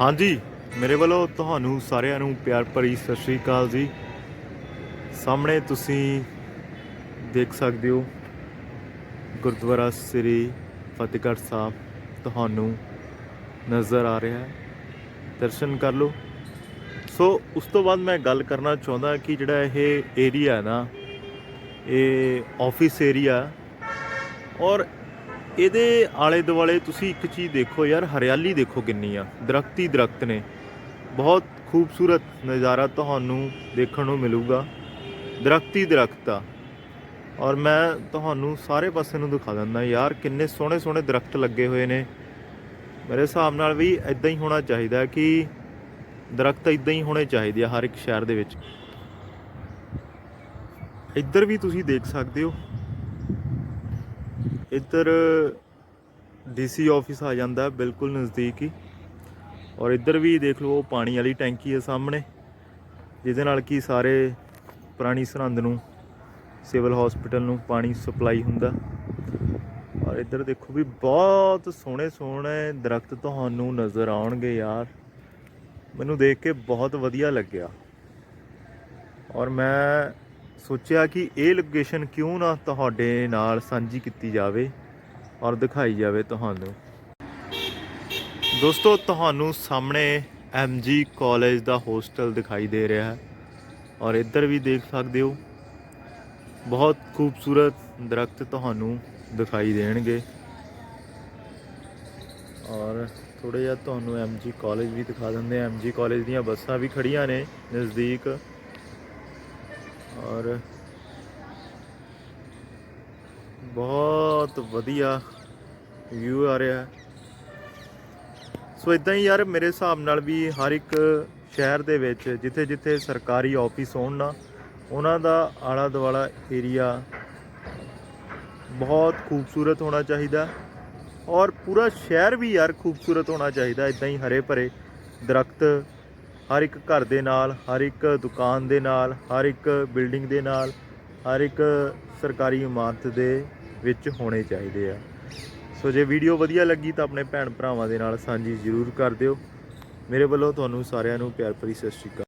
ਹਾਂਜੀ, ਮੇਰੇ ਵੱਲੋਂ ਤੁਹਾਨੂੰ ਸਾਰਿਆਂ ਨੂੰ ਪਿਆਰ ਭਰੀ ਸਤਿ ਸ਼੍ਰੀ ਅਕਾਲ ਜੀ। ਸਾਹਮਣੇ ਤੁਸੀਂ ਦੇਖ ਸਕਦੇ ਹੋ, ਗੁਰਦੁਆਰਾ ਸ੍ਰੀ ਫਤਿਹਗੜ੍ਹ ਸਾਹਿਬ ਤੁਹਾਨੂੰ ਨਜ਼ਰ ਆ ਰਿਹਾ ਹੈ। ਦਰਸ਼ਨ ਕਰ ਲਓ। ਸੋ, ਉਸ ਤੋਂ ਬਾਅਦ ਮੈਂ ਗੱਲ ਕਰਨਾ ਚਾਹੁੰਦਾ ਕਿ ਜਿਹੜਾ ਇਹ ਏਰੀਆ ਹੈ ਨਾ, ਇਹ ਆਫਿਸ ਏਰੀਆ ਔਰ ਇਹਦੇ ਆਲੇ ਦੁਆਲੇ ਤੁਸੀਂ ਇੱਕ ਚੀਜ਼ ਦੇਖੋ ਯਾਰ, ਹਰਿਆਲੀ ਦੇਖੋ ਕਿੰਨੀ ਆ। ਦਰਖਤ ਹੀ ਦਰਖਤ ਨੇ। ਬਹੁਤ ਖੂਬਸੂਰਤ ਨਜ਼ਾਰਾ ਤੁਹਾਨੂੰ ਦੇਖਣ ਨੂੰ ਮਿਲੂਗਾ। ਦਰਖਤ ਹੀ ਦਰਖਤ ਆ। ਔਰ ਮੈਂ ਤੁਹਾਨੂੰ ਸਾਰੇ ਪਾਸੇ ਨੂੰ ਦਿਖਾ ਦਿੰਦਾ ਯਾਰ, ਕਿੰਨੇ ਸੋਹਣੇ ਸੋਹਣੇ ਦਰਖਤ ਲੱਗੇ ਹੋਏ ਨੇ। ਮੇਰੇ ਹਿਸਾਬ ਨਾਲ ਵੀ ਇਦਾਂ ਹੀ ਹੋਣਾ ਚਾਹੀਦਾ ਕਿ ਦਰਖਤ ਇਦਾਂ ਹੀ ਹੋਣੇ ਚਾਹੀਦੇ ਆ ਹਰ ਇੱਕ ਸ਼ਹਿਰ ਦੇ ਵਿੱਚ। ਇੱਧਰ ਵੀ ਤੁਸੀਂ ਦੇਖ ਸਕਦੇ ਹੋ। ਇੱਧਰ ਡੀਸੀ ਆਫਿਸ ਆ ਜਾਂਦਾ ਬਿਲਕੁਲ ਨਜ਼ਦੀਕ ਹੀ। ਔਰ ਇੱਧਰ ਵੀ ਦੇਖ ਲਓ ਪਾਣੀ ਵਾਲੀ ਟੈਂਕੀ ਹੈ ਸਾਹਮਣੇ, ਜਿਹਦੇ ਨਾਲ ਕੀ ਸਾਰੇ ਪੁਰਾਣੀ ਸਰਹੰਦ ਨੂੰ, ਸਿਵਲ ਹਸਪੀਟਲ ਨੂੰ ਪਾਣੀ ਸਪਲਾਈ ਹੁੰਦਾ। ਔਰ ਇੱਧਰ ਦੇਖੋ ਵੀ ਬਹੁਤ ਸੋਹਣੇ ਸੋਹਣੇ ਦਰਖਤ ਤੁਹਾਨੂੰ ਨਜ਼ਰ ਆਉਣਗੇ ਯਾਰ। ਮੈਨੂੰ ਦੇਖ ਕੇ ਬਹੁਤ ਵਧੀਆ ਲੱਗਿਆ। ਔਰ ਮੈਂ ਸੋਚਿਆ ਕਿ ਇਹ ਲੋਕੇਸ਼ਨ ਕਿਉਂ ਨਾ ਤੁਹਾਡੇ ਨਾਲ ਸਾਂਝੀ ਕੀਤੀ ਜਾਵੇ ਔਰ ਦਿਖਾਈ ਜਾਵੇ ਤੁਹਾਨੂੰ। ਦੋਸਤੋ, ਤੁਹਾਨੂੰ ਸਾਹਮਣੇ ਐਮਜੀ ਕਾਲਜ ਦਾ ਹੋਸਟਲ ਦਿਖਾਈ ਦੇ ਰਿਹਾ ਹੈ ਔਰ ਇੱਧਰ ਵੀ ਦੇਖ ਸਕਦੇ ਹੋ। ਬਹੁਤ ਖੂਬਸੂਰਤ ਦਰਖਤ ਤੁਹਾਨੂੰ ਦਿਖਾਈ ਦੇਣਗੇ। ਔਰ ਥੋੜੇ ਜਿਹਾ ਤੁਹਾਨੂੰ ਐਮਜੀ ਕਾਲਜ ਵੀ ਦਿਖਾ ਦਿੰਦੇ ਆ ਐਮਜੀ ਕਾਲਜ ਦੀਆਂ ਬੱਸਾਂ ਵੀ ਖੜੀਆਂ ਨੇ ਨਜ਼ਦੀਕ। ਔਰ ਬਹੁਤ ਵਧੀਆ ਵਿਊ ਆ ਰਿਹਾ ਸੋ ਇਦਾਂ ਹੀ ਯਾਰ ਮੇਰੇ ਹਿਸਾਬ ਨਾਲ ਵੀ ਹਰ ਇੱਕ ਸ਼ਹਿਰ ਦੇ ਵਿੱਚ ਜਿੱਥੇ ਜਿੱਥੇ ਸਰਕਾਰੀ ਆਫਿਸ ਹੋਣ ਨਾ, ਉਹਨਾਂ ਦਾ ਆਲਾ ਦੁਆਲਾ ਏਰੀਆ ਬਹੁਤ ਖੂਬਸੂਰਤ ਹੋਣਾ ਚਾਹੀਦਾ ਔਰ ਪੂਰਾ ਸ਼ਹਿਰ ਵੀ ਯਾਰ ਖੂਬਸੂਰਤ ਹੋਣਾ ਚਾਹੀਦਾ ਇਦਾਂ ਹੀ ਹਰੇ ਭਰੇ ਦਰਖਤ ਹਰ ਇੱਕ ਘਰ ਦੇ ਨਾਲ, ਹਰ ਇੱਕ ਦੁਕਾਨ ਦੇ ਨਾਲ, ਹਰ ਇੱਕ ਬਿਲਡਿੰਗ ਦੇ ਨਾਲ, ਹਰ ਇੱਕ ਸਰਕਾਰੀ ਇਮਾਰਤ ਦੇ ਵਿੱਚ ਹੋਣੇ ਚਾਹੀਦੇ ਆ। ਸੋ ਜੇ ਵੀਡੀਓ ਵਧੀਆ ਲੱਗੀ ਤਾਂ ਆਪਣੇ ਭੈਣ ਭਰਾਵਾਂ ਦੇ ਨਾਲ ਸਾਂਝੀ ਜ਼ਰੂਰ ਕਰ ਦਿਓ। ਮੇਰੇ ਵੱਲੋਂ ਤੁਹਾਨੂੰ ਸਾਰਿਆਂ ਨੂੰ ਪਿਆਰ ਭਰੀ ਸਤਿ ਸ਼੍ਰੀ ਅਕਾਲ।